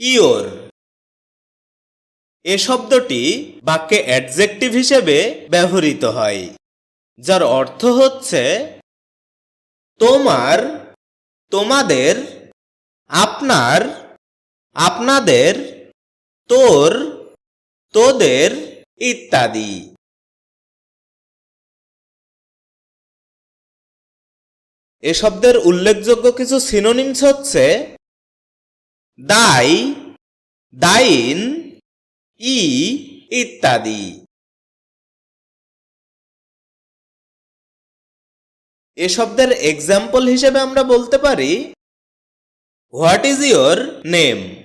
Your. এ শব্দটি বাক্যে adjective হিসেবে ব্যবহৃত হয়, যার অর্থ হচ্ছে, তোমার, তোমাদের, আপনার, আপনাদের, তোর, তোদের ইত্যাদি। এ শব্দের উল্লেখযোগ্য কিছু সিনোনিমস হচ্ছে দাই, দাইন, ই, ইত্যাদি। এ শব্দের এক্সাম্পল হিসেবে আমরা বলতে পারি, হোয়াট ইজ ইয়োর নেম?